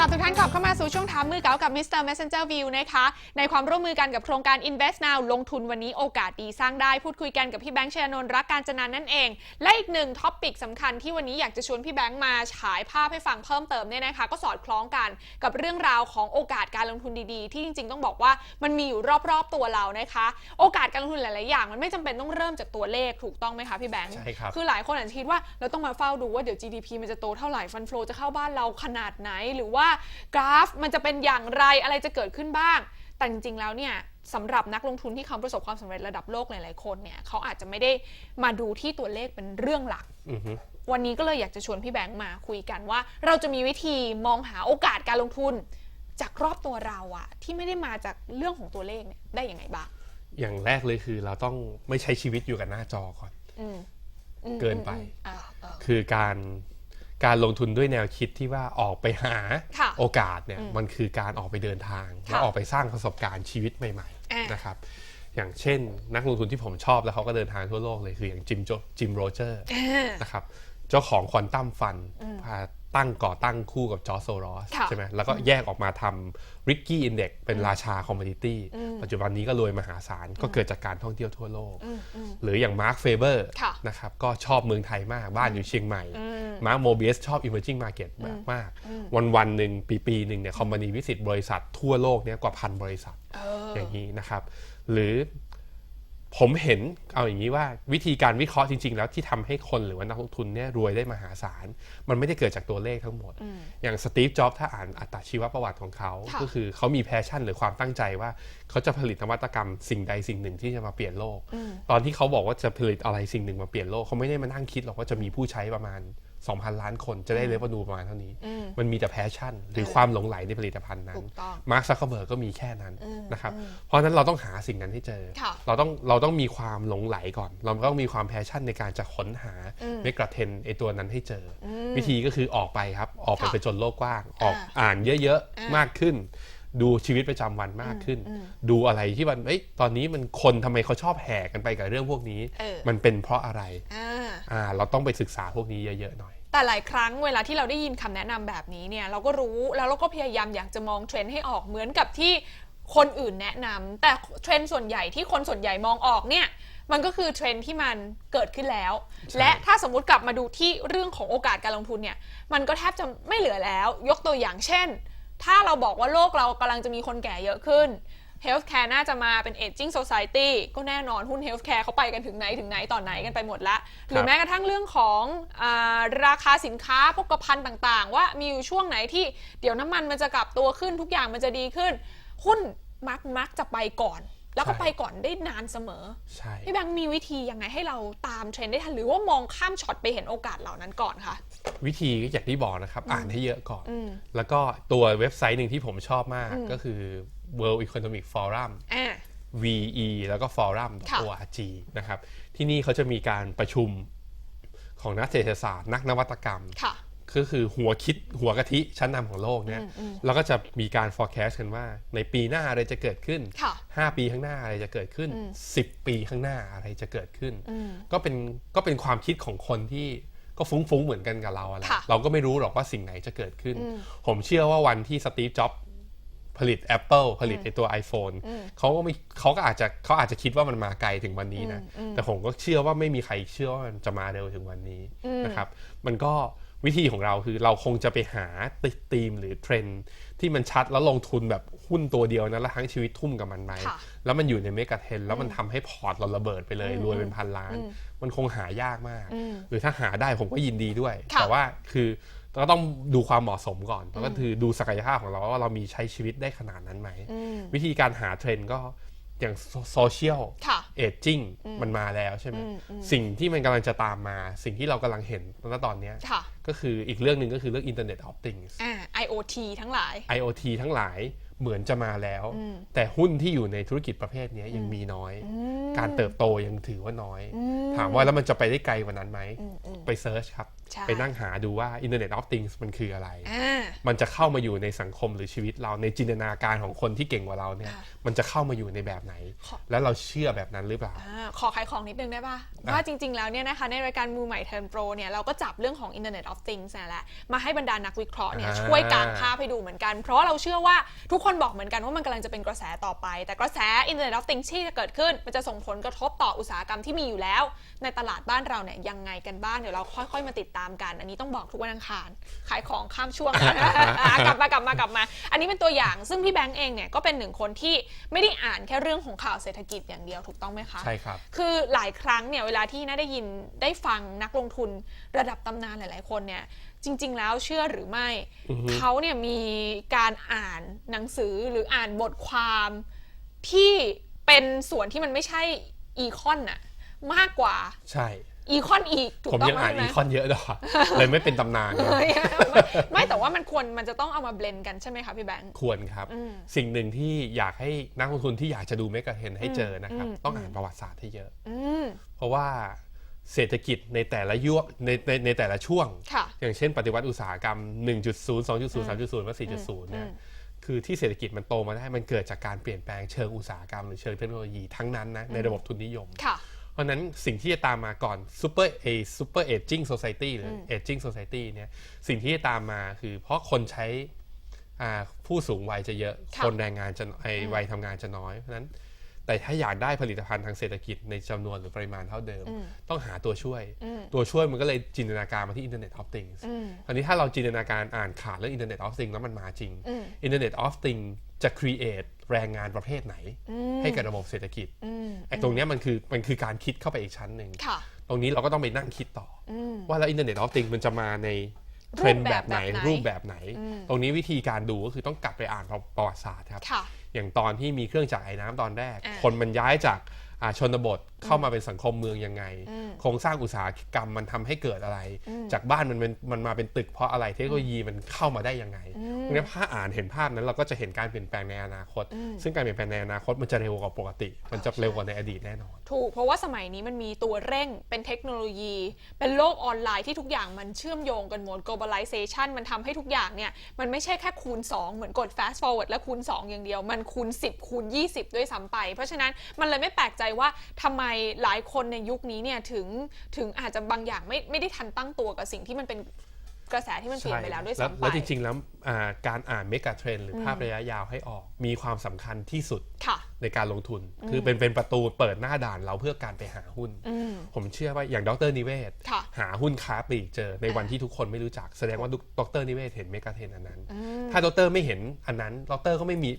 รับทุกท่านกลับเข้ามาสู่ช่วงถามมือเก๋ากับ Mr. Messenger View นะคะ ในความร่วมมือกันกับโครงการ Invest Now ลงทุนวันนี้โอกาสดีสร้างได้ พูดคุยกันกับพี่แบงค์ชยานนท์รักการจนานั่นเอง และอีกหนึ่งท็อปปิกสำคัญที่วันนี้อยากจะชวนพี่แบงค์มาฉายภาพให้ฟังเพิ่มเติมเนี่ยนะคะ ก็สอดคล้องกันกับเรื่องราวของโอกาสการลงทุนดีๆ ที่จริงๆ ต้องบอกว่ามันมีอยู่รอบๆตัวเรานะคะ โอกาสการลงทุนหลายๆอย่าง มันไม่จำเป็นต้องเริ่มจากตัวเลขถูกต้องไหมคะพี่แบงค์ใช่ครับคือหลายคนอาจจะคิดว่าเราต้องมาเฝ้าดูว่าเดี๋ยว GDP มันจะโตเท่าไหร่ฟันฟลจะเข้าบ้านเราขนาดไหนหรือว่ากราฟมันจะเป็นอย่างไรอะไรจะเกิดขึ้นบ้าง แต่จริงๆแล้วเนี่ยสำหรับนักลงทุนที่เขาประสบความสำเร็จระดับโลกหลายๆคนเนี่ยเขาอาจจะไม่ได้มาดูที่ตัวเลขเป็นเรื่องหลักอือฮึวันนี้ก็เลยอยากจะชวนพี่แบงค์มาคุยกันว่า เราจะมีวิธีมองหาโอกาสการลงทุน จากรอบตัวเราอะที่ไม่ได้มาจากเรื่องของตัวเลขเนี่ยได้ยังไงบ้างอย่างแรกเลยคือเราต้องไม่ใช้ชีวิตอยู่กับหน้าจอก่อนอืมอืมเกินไปอืมอ่าเออคือการ การลงทุนด้วยแนวคิดที่ว่าออกไปหาค่ะโอกาสเนี่ยอืมมันคือการออกไปเดินทางค่ะแล้วออกไปสร้างประสบการณ์ชีวิตใหม่อะๆนะครับอย่างเช่น นักลงทุนที่ผมชอบแล้วเขาก็เดินทางทั่วโลกเลยคืออย่างจิมโจจิมโรเจอร์อ่านะครับเจ้าของควอนตัมฟันพา ตั้งก่อตั้งคู่กับจอร์จโซรอสค่ะใช่ไหมแล้วก็แยกออกมาทำริกกี้อินเด็กเป็นราชาคอมม o ดิตี้ปัจจุบันนี้ก็รวยมหาศาล ก็เกิดจากการท่องเที่ยวทั่วโลกอืมอืมหรืออย่างมาร์คเฟเบอร์ค่ะนะครับก็ชอบเมืองไทยมากบ้านอยู่เชียงใหม่ มาร์คโมเบียสชอบ emerging market มากมาก วันวันๆหนึ่งปีปีๆหนึ่งเนี่ยคอมพานีวิสิตบริษัททั่วโลกเนี่ยกว่าพันบริษัทเอออย่างนี้นะครับ หรือ ผมเห็นเอาอย่างนี้ว่าวิธีการวิเคราะห์จริง ๆ แล้วที่ทำให้คนหรือว่านักลงทุนเนี่ยรวยได้มหาศาล มันไม่ได้เกิดจากตัวเลขทั้งหมด อย่างสตีฟจ็อบส์ถ้าอ่านอัตชีวประวัติของเขาค่ะก็คือเขามีแพชชั่นหรือความตั้งใจว่าเขาจะผลิตนวัตกรรมสิ่งใดสิ่งหนึ่งที่จะมาเปลี่ยนโลก ตอนที่เขาบอกว่าจะผลิตอะไรสิ่งหนึ่งมาเปลี่ยนโลกเขาไม่ได้มานั่งคิดหรอกว่าจะมีผู้ใช้ประมาณ 2,000 ล้านคนจะได้เลเวนูประมาณเท่านี้มันมีแต่แพชชั่น หรือความหลงไหลในผลิตภัณฑ์นั้นถูกต้อง มาร์คซักเคอร์เบิร์กก็มีแค่นั้นนะครับเพราะฉะนั้นเราต้องหาสิ่งนั้นให้เจอ ค่ะเราต้องเราต้องมีความหลงไหลก่อน เราต้องมีความแพชชั่นในการจะค้นหาเมกะเทนไอตัวนั้นให้เจออวิธีก็คือออกไปครับ ออกไปค่ะไปจนโลกกว้าง ออกอ่าอ่านเยอะ อ่าๆ มากขึ้น ดูชีวิตประจำวันมากขึ้น ดูอะไรที่มันเอ้ยตอนนี้มันคนทำไมเขาชอบแห่กันไปกับเรื่องพวกนี้เออมันเป็นเพราะอะไรอ่าอ่าเราต้องไปศึกษาพวกนี้เยอะๆหน่อยแต่หลายครั้งเวลาที่เราได้ยินคำแนะนำแบบนี้เนี่ยเราก็รู้แล้วเราก็พยายามอยากจะมองเทรนด์ให้ออกเหมือนกับที่คนอื่นแนะนำแต่เทรนด์ส่วนใหญ่ที่คนส่วนใหญ่มองออกเนี่ยมันก็คือเทรนด์ที่มันเกิดขึ้นแล้วใช่และถ้าสมมุติกลับมาดูที่เรื่องของโอกาสการลงทุนเนี่ยมันก็แทบจะไม่เหลือแล้ว ยกตัวอย่างเช่น ถ้าเราบอกว่าโลกเรากำลังจะมีคนแก่เยอะขึ้น Healthcare น่าจะมาเป็น Aging Society ก็แน่นอนหุ้น Healthcare เขาไปกันถึงไหนถึงไหนต่อไหนกันไปหมดละหรือแม้กระทั่งเรื่องของอาราคาสินค้าพกภัณฑ์ต่างๆ ว่ามีอยู่ช่วงไหนที่เดี๋ยวน้ำมันมันจะกลับตัวขึ้นทุกอย่างมันจะดีขึ้น หุ้นมักมักจะไปก่อน แล้วก็ใช่ไปก่อนได้นานเสมอ ใช่พี่แบงค์มีวิธียังไงให้เราตามเทรนด์ได้ทันหรือว่ามองข้ามช็อตไปเห็นโอกาสเหล่านั้นก่อนคะ วิธีก็อย่างที่บอกนะครับ อ่านให้เยอะก่อนแล้วก็ตัวเว็บไซต์หนึ่งที่ผมชอบมากก็คือ World Economic Forum อ่า VE แล้วก็ forum ค่ะ org นะครับ ที่นี่เขาจะมีการประชุมของนักเศรษฐศาสตร์ นักนวัตกรรม ค่ะ ก็คือหัวคิดหัวกะทิชั้นนำของโลกเนี่ยแล้วก็จะมีการ forecast กันว่า ในปีหน้าอะไรจะเกิดขึ้นค่ะ5ปีข้างหน้าอะไรจะเกิดขึ้น 10 ปีข้างหน้าอะไรจะเกิดขึ้น ก็เป็นก็เป็นความคิดของคนที่ก็ฟุ้งๆเหมือนกันกับเราอะแหละค่ะเราก็ไม่รู้หรอกว่าสิ่งไหนจะเกิดขึ้น ผมเชื่อว่าวันที่สตีฟจ็อบผลิต Apple ผลิตไอตัว iPhone เขาก็ไม่เขาก็อาจจะเขาอาจจะคิดว่ามันมาไกลถึงวันนี้นะ แต่ผมก็เชื่อว่าไม่มีใครเชื่อว่ามันจะมาเร็วถึงวันนี้นะครับ มันก็ วิธีของเราคือเราคงจะไปหาติดธีมหรือเทรนด์ที่มันชัดแล้วลงทุนแบบหุ้นตัวเดียวนะแล้วทั้งชีวิตทุ่มกับมันไหมค่ะแล้วมันอยู่ในเมกะเทนแล้วมันทำให้พอร์ตเราระเบิดไปเลยรวยเป็นพันล้าน มันคงหายากมาก หรือถ้าหาได้ผมก็ยินดีด้วยค่ะแต่ว่าคือเราก็ต้องดูความเหมาะสมก่อนแล้วก็คือดูศักยภาพของเราว่าเรามีใช้ชีวิตได้ขนาดนั้นไหมวิธีการหาเทรนด์ก็ อย่างโซเชียลค่ะเอจจิ้งมันมาแล้วใช่ไหมสิ่งที่มันกำลังจะตามมา สิ่งที่เรากำลังเห็นณตอนเนี้ยค่ะก็คืออีกเรื่องหนึ่งก็คือเรื่อง Internet of Things อ่า IoT ทั้งหลาย IoT ทั้งหลายเหมือนจะมาแล้ว แต่หุ้นที่อยู่ในธุรกิจประเภทเนี้ยยังมีน้อย การเติบโตยังถือว่าน้อยอืมถามว่าแล้วมันจะไปได้ไกลกว่านั้นไหมอืมอืมไปเซิร์ชครับใช่ ไปนั่งหาดูว่า Internet of Things มันคืออะไรอ่ามันจะเข้ามาอยู่ในสังคมหรือชีวิตเราในจินตนาการของคนที่เก่งกว่าเราเนี่ยค่ะมันจะเข้ามาอยู่ในแบบไหนขอแล้วเราเชื่อแบบนั้นหรือเปล่าอ่า ขอขายของนิดนึงได้ป่ะ ว่าจริง ๆ แล้วเนี่ยนะคะในรายการมือใหม่เทิร์นโปรเนี่ยเราก็จับเรื่องของ Internet of Things นั่นแหละมาให้บรรดานักวิเคราะห์เนี่ยอ่าช่วยกางภาพให้ดูเหมือนกัน เพราะเราเชื่อว่าทุกคนบอกเหมือนกันว่ามันกำลังจะเป็นกระแสต่อไป แต่กระแส Internet of Things ที่จะเกิดขึ้น มันจะส่งผลกระทบต่ออุตสาหกรรมที่มีอยู่แล้ว ในตลาดบ้านเราเนี่ยยังไงกันบ้างเดี๋ยวเราค่อย ๆ มาติดตามกัน อันนี้ต้องบอกทุกวันอังคาร ขายของข้ามช่วง อะกลับมากลับมากลับมา อันนี้เป็นตัวอย่างซึ่งพี่แบงก์เองเนี่ยก็เป็นหนึ่งคนที่ไม่ได้อ่านแค่เรื่องของข่าวเศรษฐกิจอย่างเดียวถูกต้องไหมคะ ใช่ครับ คือหลายครั้งเนี่ยเวลาที่น่าได้ยินได้ฟังนักลงทุนระดับตำนานหลาย ๆ คนเนี่ยจริง ๆ แล้วเชื่อหรือไม่เขาเนี่ยมีการอ่านหนังสือหรืออ่านบทความที่เป็นส่วนที่มันไม่ใช่อีคอนน่ะมากกว่า ใช่ อีคอนอีกถูกผมต้องยังไหมอ่านไหมอีคอนเยอะดอกเลยไม่เป็นตำนานนะไม่ไม่แต่ว่ามันควรมันจะต้องเอามาเบลนกันใช่ไหมคะพี่แบงค์ ควรครับ อืมสิ่งหนึ่งที่อยากให้นักลงทุนที่อยากจะดูเมกะเทรนให้เจอนะครับ อืม ต้องอ่านประวัติศาสตร์ให้เยอะ อืมเพราะว่าเศรษฐกิจในแต่ละยุคในในในแต่ละช่วง ค่ะ อย่างเช่นปฏิวัติอุตสาหกรรม 1.0 2.0 3.0และ4.0เนี่ยคือที่เศรษฐกิจมันโตมาได้มันเกิดจากการเปลี่ยนแปลงเชิงอุตสาหกรรมหรือเชิงเทคโนโลยีทั้งนั้นนะในระบบทุนนิยม ค่ะ เพราะฉะนั้นสิ่งที่จะตามมาก่อน super a super aging society หรือ aging society เนี่ยสิ่งที่จะตามมาคือเพราะคนใช้อ่าผู้สูงวัยจะเยอะค่ะคนแรงงานจะไอวัยทำงานจะน้อย เพราะฉะนั้น แต่ถ้าอยากได้ผลิตภัณฑ์ทางเศรษฐกิจในจำนวนหรือปริมาณเท่าเดิม ต้องหาตัวช่วย ตัวช่วยมันก็เลยจินตนาการมาที่ Internet of Things คราวนี้ถ้าเราจินตนาการอ่านขาดเรื่อง Internet of Things แล้วมันมาจริง Internet of Things จะ create แรงงานประเภทไหน ให้กับระบบเศรษฐกิจไอ้ตรงเนี้ยมันคือมันคือการคิดเข้าไปอีกชั้นหนึ่งค่ะตรงนี้เราก็ต้องไปนั่งคิดต่ออว่าแล้ว Internet of Things มันจะมาในเทรนด์แบบไหนรูรูปปแบแบบบไหไหนนตรงนี้วิธีการดูก็คือต้องกลับไปอ่านประวัติศาสตร์ครับค่ะ อย่างตอนที่มีเครื่องจักรไอ้น้ำตอนแรกอ่าคนมันย้ายจากอ่า ชนบทเข้ามาเป็นสังคมเมืองยังไง โครงสร้างอุตสาหกรรมมันทำให้เกิดอะไร จากบ้านมันเป็นมันมาเป็นตึกเพราะอะไรเทคโนโลยีมันเข้ามาได้ยังไงเพราะงั้นถ้าอ่านเห็นภาพนั้นเราก็จะเห็นการเปลี่ยนแปลงในอนาคต ซึ่งการเปลี่ยนแปลงในอนาคตมันจะเร็วกว่าปกติ มันจะเร็วกว่าในอดีตแน่นอน ถูกเพราะว่าสมัยนี้มันมีตัวเร่งเป็นเทคโนโลยี เป็นโลกออนไลน์ที่ทุกอย่างมันเชื่อมโยงกันหมด globalization มันทำให้ทุกอย่างเนี่ยมันไม่ใช่แค่คูณ 2 เหมือนกด fast forward และคูณ 2 อย่างเดียว มันคูณ 10 คูณ 20 ด้วยซ้ำไป เพราะฉะนั้นมันเลยไม่แปลกใจว่าทำไมหลายคนในยุคนี้เนี่ยถึงถึงอาจจะบางอย่างไม่ไม่ได้ทันตั้งตัวกับสิ่งที่มันเป็นกระแสที่มันเปลี่ยนไปแล้วด้วยแล้ซ้ำไปแล้วจริง ๆ แล้วอ่าการอ่านเมกะเทรนหรือภาพระยะยาวให้ออก มีความสำคัญที่สุดค่ะในการลงทุน คือเป็นเป็นประตูเปิดหน้าด่านเราเพื่อการไปหาหุ้น ผมเชื่อว่าอย่างดรนิเวศค่ะหาหุ้นค้าปลีกเจอในวันที่ทุกคนไม่รู้จัก แสดงว่าดรนิเวศเห็นเมกะเทรนอันนั้น ถ้าดรไม่เห็นอันนั้นดรก็ไม่มี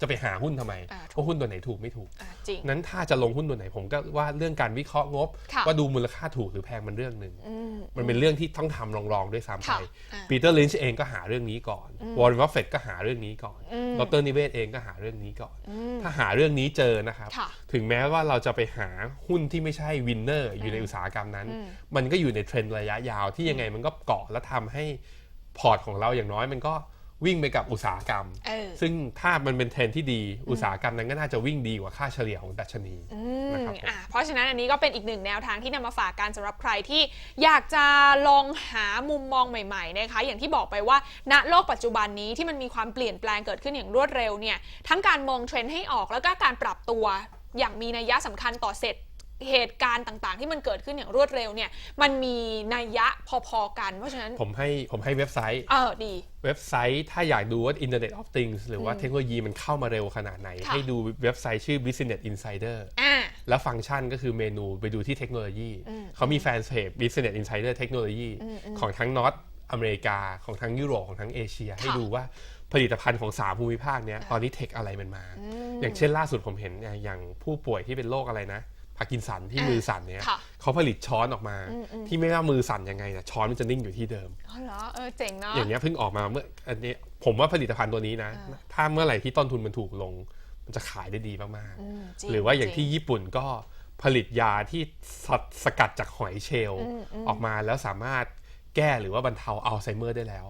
จะไปหาหุ้นทำไมอ่าถูกว่าหุ้นตัวไหนถูกไม่ถูกอะจริงนั้นถ้าจะลงหุ้นตัวไหนผมก็ว่าเรื่องการวิเคราะห์งบค่ะว่าดูมูลค่าถูกหรือแพงมันเรื่องหนึ่งมันเป็นเรื่องที่ต้องทำลองๆด้วยซ้ำไปค่ะอ่าปีเตอร์ลินช์เองก็หาเรื่องนี้ก่อนวอร์เรนบัฟเฟตก็หาเรื่องนี้ก่อนดรนิเวศเองก็หาเรื่องนี้ก่อน ถ้าหาเรื่องนี้เจอนะครับค่ะถึงแม้ว่าเราจะไปหาหุ้นที่ไม่ใช่วินเนอร์อยู่ในอุตสาหกรรมนั้น มันก็อยู่ในเทรนด์ระยะยาวที่ยังไงมันก็เกาะและทำให้พอร์ตของเราอย่างน้อยมันก็ วิ่งไปกับอุตสาหกรรมเออซึ่งถ้ามันเป็นเทรนด์ที่ดีอุตสาหกรรมนั้นก็น่าจะวิ่งดีกว่าค่าเฉลี่ยของดัชนีนะครับผมอะเพราะฉะนั้นอันนี้ก็เป็นอีกหนึ่งแนวทางที่นำมาฝากกันสำหรับใครที่อยากจะลองหามุมมองใหม่ๆนะคะอย่างที่บอกไปว่าณโลกปัจจุบันนี้ที่มันมีความเปลี่ยนแปลงเกิดขึ้นอย่างรวดเร็วเนี่ยทั้งการมองเทรนด์ให้ออกแล้วก็การปรับตัวอย่างมีนัยยะสำคัญต่อเสร็จ เหตุการณ์ต่างๆ ที่มันเกิดขึ้นอย่างรวดเร็วเนี่ย มันมีนัยยะพอๆกัน เพราะฉะนั้น ผมให้ผมให้เว็บไซต์ เออดี เว็บไซต์ถ้าอยากดูว่า Internet of Things หรือว่าเทคโนโลยีมันเข้ามาเร็วขนาดไหน ค่ะ ให้ดูเว็บไซต์ชื่อ Business Insider อ่า แล้วฟังก์ชันก็คือเมนูไปดูที่เทคโนโลยีเขามีแฟนเพจ Business Insider เทคโนโลยีของทั้งนอตอเมริกาของทั้งยุโรปของทั้งเอเชีย ให้ดูว่าผลิตภัณฑ์ของ3ภูมิภาคเนี้ยตอนนี้เทคอะไรมันมา อย่างเช่นล่าสุดผมเห็นเนี่ยอย่างผู้ป่วยที่เป็นโรคอะไรนะ พาร์กินสันที่อ่ามืมือสั่นเนี่ยค่ะเขาผลิตช้อนออกมา ที่ไม่ว่ามือสั่นยังไงนะช้อนมันจะนิ่งอยู่ที่เดิมอ๋อเหรอเออเจ๋งเนาะอย่างเงี้ยเพิ่งออกมาเมื่ออันนี้ผมว่าผลิตภัณฑ์ตัวนี้นะ ถ้าเมื่อไหร่ที่ต้นทุนมันถูกลง มันจะขายได้ดีมากมจงๆหรือว่าอย่างที่จริญี่ปุ่นก็ผลิตยาที่สสกัดจากหอยเชลล์ออกมาแล้วสามารถแก้หรือว่าบรรเทาอัลไซเมอร์ได้แล้ว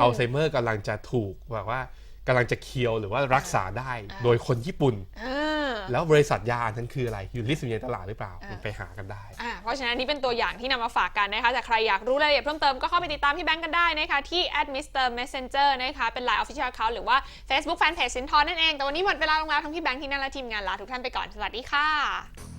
อัลไซเมอร์กำลังจะถูกแบบว่า กำลังจะเคียวหรือว่ารักษาได้โดยคนญี่ปุ่นเออแล้วบริษัทยาอันนั้นคืออะไร อยู่ลิสต์อยู่ในตลาดหรือเปล่าอ่ามันไปหากันได้อ่าเพราะฉะนั้นนี่เป็นตัวอย่างที่นำมาฝากกันนะคะแต่ใครอยากรู้รายละเอียดเพิ่มเติมก็เข้าไปติดตามพี่แบงค์กันได้นะคะที่ @mr.messenger นะคะเป็น Line Official Account หรือว่า Facebook Fanpage สินทรนั่นเอง แต่วันนี้หมดเวลาลงแล้วทั้งพี่แบงค์ที่นั่นและทีมงานลาทุกท่านไปก่อนสวัสดีค่ะ